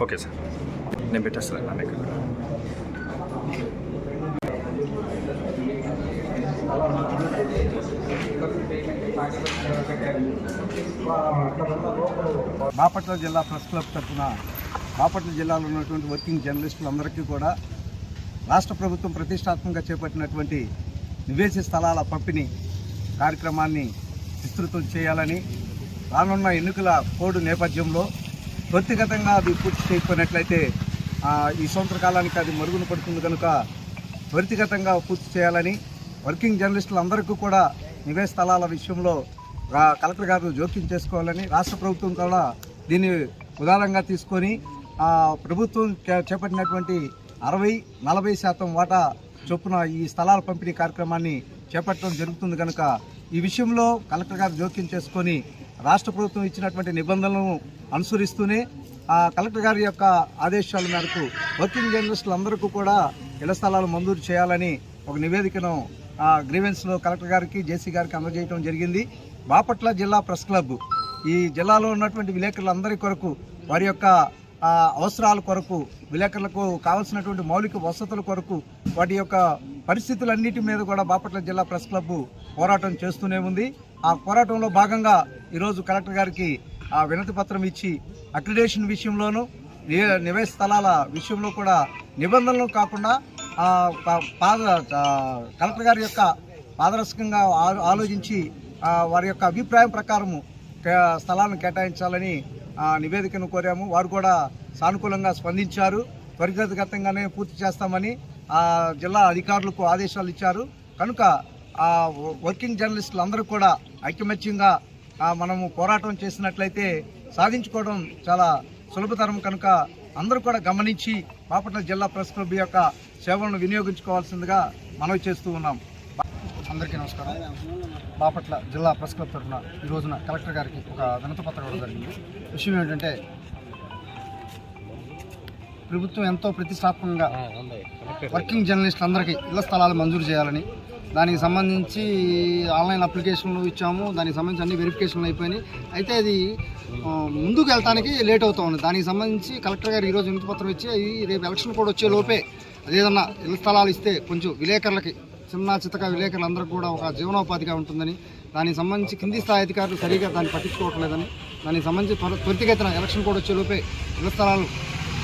Okay sir. నేను పెట్టేస్తాను నా దగ్గర బాపట్ల జిల్లా ప్రెస్ క్లబ్ తరఫున బాపట్ల జిల్లాలో ఉన్నటువంటి వర్కింగ్ జర్నలిస్టులందరికీ కూడా రాష్ట్ర ప్రభుత్వం ప్రతిష్టాత్మకంగా చేపట్టినటువంటి నివేశ స్థలాల పంపిణీ కార్యక్రమాన్ని విస్తృతం చేయాలని రానున్న ఎన్నికల కోడ్ నేపథ్యంలో త్వరితగతంగా అది పూర్తి చేయకపోయినట్లయితే ఈ సంవత్సర కాలానికి అది మరుగున పడుతుంది కనుక త్వరితగతంగా పూర్తి చేయాలని వర్కింగ్ జర్నలిస్టులందరికీ కూడా నివేశ స్థలాల విషయంలో కలెక్టర్ గారు జోక్యం చేసుకోవాలని రాష్ట్ర ప్రభుత్వం కూడా దీన్ని ఉదారంగా తీసుకొని ప్రభుత్వం చేపట్టినటువంటి అరవై నలభై శాతం వాటా చొప్పున ఈ స్థలాల పంపిణీ కార్యక్రమాన్ని చేపట్టడం జరుగుతుంది కనుక ఈ విషయంలో కలెక్టర్ గారు జోక్యం చేసుకొని రాష్ట్ర ప్రభుత్వం ఇచ్చినటువంటి నిబంధనలను అనుసరిస్తూనే ఆ కలెక్టర్ గారి యొక్క ఆదేశాల మేరకు వర్కింగ్ జర్నలిస్టులు అందరికీ కూడా ఇళ్ళ స్థలాలు మంజూరు చేయాలని ఒక నివేదికను గ్రీవెన్స్లో కలెక్టర్ గారికి జేసీ గారికి అందజేయడం జరిగింది. బాపట్ల జిల్లా ప్రెస్ క్లబ్ ఈ జిల్లాలో ఉన్నటువంటి విలేకరులందరి కొరకు వారి యొక్క అవసరాల కొరకు విలేకరులకు కావాల్సినటువంటి మౌలిక వసతుల కొరకు వాటి యొక్క పరిస్థితులన్నిటి మీద కూడా బాపట్ల జిల్లా ప్రెస్ క్లబ్ పోరాటం చేస్తూనే ఉంది. ఆ పోరాటంలో భాగంగా ఈరోజు కలెక్టర్ గారికి ఆ వినతి పత్రం ఇచ్చి అక్రిడేషన్ విషయంలోనూ ని- నివేశ స్థలాల విషయంలో కూడా నిబంధనలు కాకుండా పా- పాద కలెక్టర్ గారి యొక్క పారదర్శకంగా ఆ- ఆలోచించి వారి యొక్క అభిప్రాయం ప్రకారము స్థలాలను కేటాయించాలని నివేదికను కోరాము. వారు కూడా సానుకూలంగా స్పందించారు. త్వరితగతంగానే పూర్తి చేస్తామని జిల్లా అధికారులకు ఆదేశాలు ఇచ్చారు. కనుక ఆ వర్కింగ్ జర్నలిస్టులు అందరూ కూడా ఐకమత్యంగా మనము పోరాటం చేసినట్లయితే సాధించుకోవడం చాలా సులభతరం. కనుక అందరూ కూడా గమనించి బాపట్ల జిల్లా ప్రెస్ క్లబ్ యొక్క సేవలను వినియోగించుకోవాల్సిందిగా మనవి చేస్తూ ఉన్నాం. అందరికీ నమస్కారం. బాపట్ల జిల్లా ప్రెస్ క్లబ్ తరఫున ఈ రోజున కలెక్టర్ గారికి ఒక వినతి పత్రం జరిగింది. విషయం ఏంటంటే ప్రభుత్వం ఎంతో ప్రతిష్టాత్మకంగా వర్కింగ్ జర్నలిస్టులు అందరికీ ఇళ్ళ స్థలాలు మంజూరు చేయాలని. దానికి సంబంధించి ఆన్లైన్ అప్లికేషన్లు ఇచ్చాము. దానికి సంబంధించి అన్ని వెరిఫికేషన్లు అయిపోయినాయి. అయితే అది ముందుకు వెళ్తానికి లేట్ అవుతా ఉంది. దానికి సంబంధించి కలెక్టర్ గారు ఈరోజు వినతి పత్రం ఇచ్చి రేపు ఎలక్షన్ కూడా వచ్చే లోపే అదేదన్నా ఇళ్ళ స్థలాలు ఇస్తే కొంచెం విలేకరులకి చిన్న చితక విలేకరులందరికీ కూడా ఒక జీవనోపాధిగా ఉంటుందని దానికి సంబంధించి కింది స్థాయి అధికారులు సరిగా దాన్ని పట్టించుకోవట్లేదని దానికి సంబంధించి త్వర త్వరితగతిన ఎలక్షన్ కూడా వచ్చే లోపే ఇళ్ళ స్థలాలు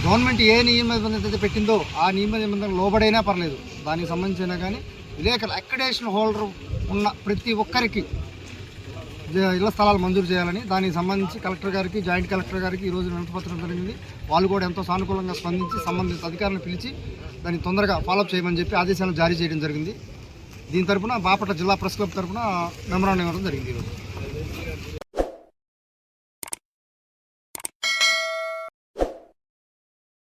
గవర్నమెంట్ ఏ నియమ నిబంధన అయితే పెట్టిందో ఆ నియమ నిబంధన లోబడైనా పర్లేదు. దానికి సంబంధించిన కానీ విలేకరులు అక్రిడేషన్ హోల్డర్ ఉన్న ప్రతి ఒక్కరికి ఇళ్ళ స్థలాలు మంజూరు చేయాలని దానికి సంబంధించి కలెక్టర్ గారికి జాయింట్ కలెక్టర్ గారికి ఈ రోజు వినతిపత్రం జరిగింది. వాళ్ళు కూడా ఎంతో సానుకూలంగా స్పందించి సంబంధిత అధికారులను పిలిచి దాన్ని తొందరగా ఫాలోఅప్ చేయమని చెప్పి ఆదేశాలు జారీ చేయడం జరిగింది. దీని తరపున బాపట్ల జిల్లా ప్రెస్ క్లబ్ తరపున మెమరాండం ఇవ్వడం జరిగింది ఈరోజు